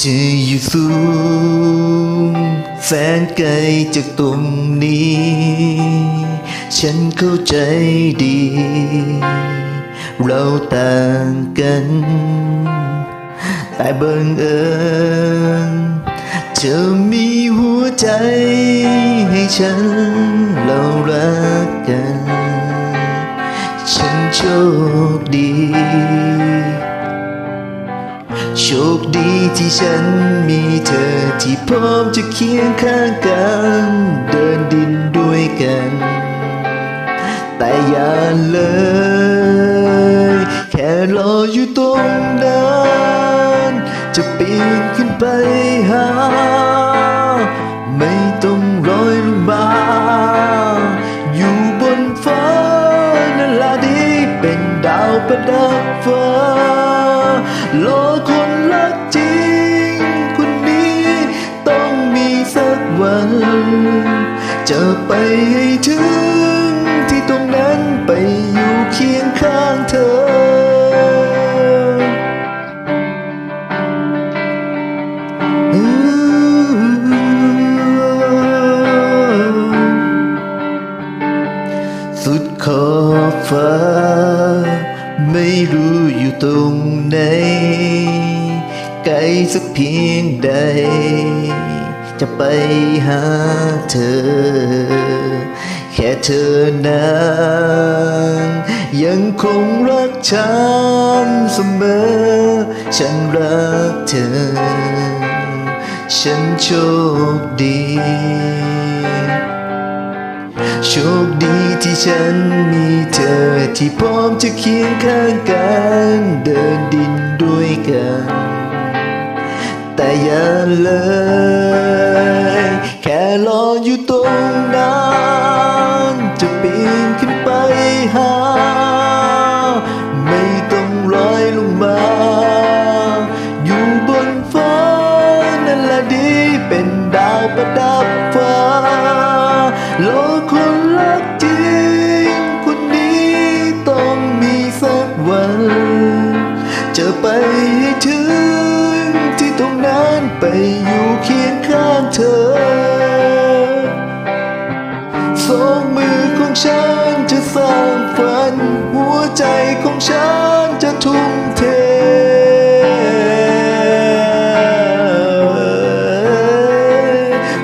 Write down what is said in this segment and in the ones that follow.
สูงแสนไกลจากตรงนี้ ฉันเข้าใจดี เราต่างกัน แต่บังเอิญเธอมีหัวใจให้ฉันเรารักกัน ฉันโชคดี โชคดีที่ฉันมีเธอที่พร้อมจะเคียงข้างกัน เดินดินด้วยกัน แต่อย่าเลย แค่รออยู่ตรงนั้นจะปีนขึ้นไปหา ไม่ต้องรอยลงมาอยู่บนฟ้านั่นละดีเป็นดาวประดับฟ้ารอคน จริงคนนี้ต้องมีสักวัน จะไปให้ถึงที่ตรงนั้นไปอยู่เคียงข้างเธอ สุดขอบฟ้า ไม่รู้อยู่ตรงไหน ไกลสักเพียงใด จะไปหาเธอ แค่เธอนั้นยังคงรักฉันเสมอ ฉันรักเธอ ฉันโชคดีโชคดีที่ฉันมีเธอที่พร้อมจะเคียงข้างกัน เดินดินด้วยกัน แต่อย่าเลย แค่รออยู่ตรงนั้นจะปีนขึ้นไปหา ไม่ต้องลอยลงมา อยู่บนฟ้านั่นแหละดีเป็นดาวประดับฟ้ารอคนรัก ไปอยู่เคียงข้างเธอ สองมือของฉันจะสร้างฝัน หัวใจของฉันจะทุ่มเท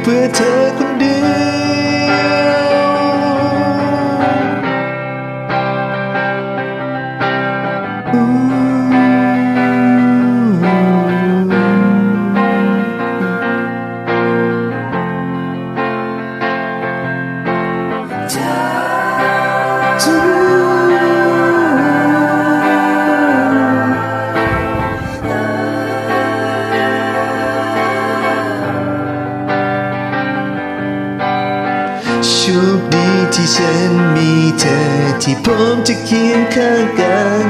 เพื่อเธอคนเดียว ฉันมีเธอที่พร้อมจะเคียงข้างกัน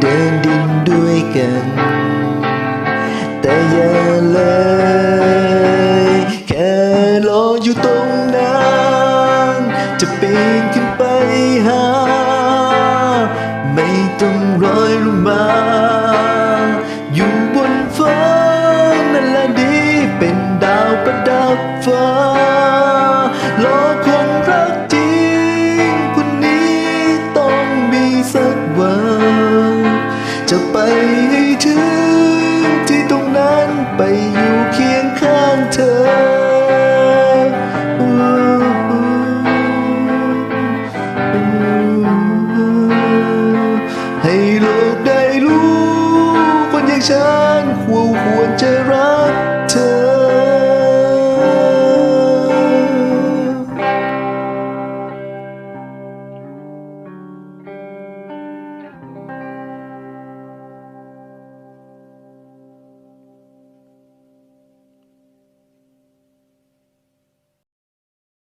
เดินดินด้วยกัน แต่อย่าเลยแค่รออยู่ตรงนั้น จะปีนขึ้นไปหา ไม่ต้องร้อยลงมา